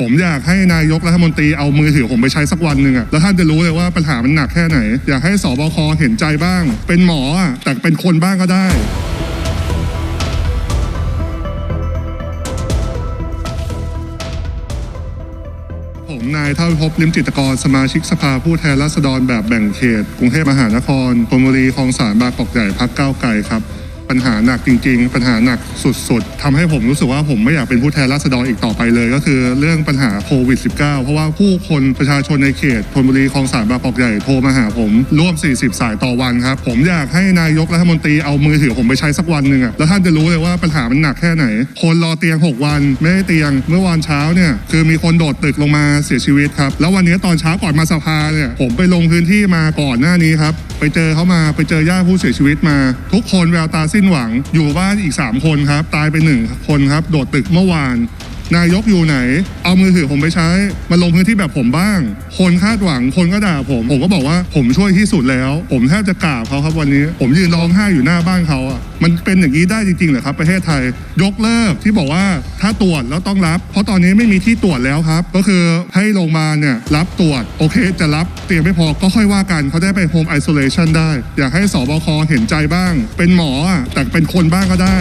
ผมอยากให้นายกรัฐมนตรีเอามือถือผมไปใช้สักวันหนึ่งอะแล้วท่านจะรู้เลยว่าปัญหามันหนักแค่ไหน อยากให้สบคเห็นใจบ้าง เป็นหมออะแต่เป็นคนบ้างก็ได้ ผมนายเท่าพิภพลิมจิตรกรสมาชิกสภาผู้แทนราษฎรแบบแบ่งเขต กรุงเทพมหานครธนบุรีคลองสานบางกอกใหญ่พักก้าวไกลครับ ปัญหาหนักจริง ๆ ปัญหาหนักสุดๆทำให้ผมรู้สึกว่าผมไม่อยากเป็นผู้แทนราษฎรอีกต่อไปเลย ก็คือเรื่องปัญหาโควิด -19 เพราะว่าผู้คนประชาชนในเขตธนบุรีคลองสานบางกอกใหญ่โทรมาหาผมร่วม 40 สายต่อวันครับ ผมอยากให้นายกรัฐมนตรีเอามือถือผมไปใช้สักวันหนึ่งอะแล้วท่านจะรู้เลยว่าปัญหามันหนักแค่ไหน คนรอเตียง 6 วัน ไม่ได้เตียง เมื่อวานเช้าเนี่ยคือมีคนโดดตึกลงมาเสียชีวิตครับ แล้ววันนี้ตอนเช้าก่อนมาสภาเนี่ยผมไปลงพื้นที่มาก่อนหน้านี้ครับไปเจอเขามาไปเจอญาติผู้เสียชีวิตมา ทุกคนแววตาสิ้นหวัง อยู่บ้านอีก 3 คนครับ ตายไปหนึ่งคนครับ โดดตึกเมื่อวาน นายกอยู่ไหน เอามือถือผมไปใช้ มาลงพื้นที่แบบผมบ้าง คนคาดหวัง คนก็ด่าผม ผมก็บอกว่าผมช่วยที่สุดแล้ว ผมแทบจะกราบเขาครับวันนี้ ผมยืนร้องไห้อยู่หน้าบ้านเขาอะ มันเป็นอย่างนี้ได้จริงๆเหรอครับ ประเทศไทย ยกเลิกที่บอกว่าถ้าตรวจแล้วต้องรับ เพราะตอนนี้ไม่มีที่ตรวจแล้วครับ ก็คือให้โรงพยาบาลเนี่ยรับตรวจ โอเค จะรับเตียงไม่พอก็ค่อยว่ากันเขาได้ไปโฮมไอโซเลชันได้ อยากให้สบคเห็นใจบ้าง เป็นหมออะแต่เป็นคนบ้างก็ได้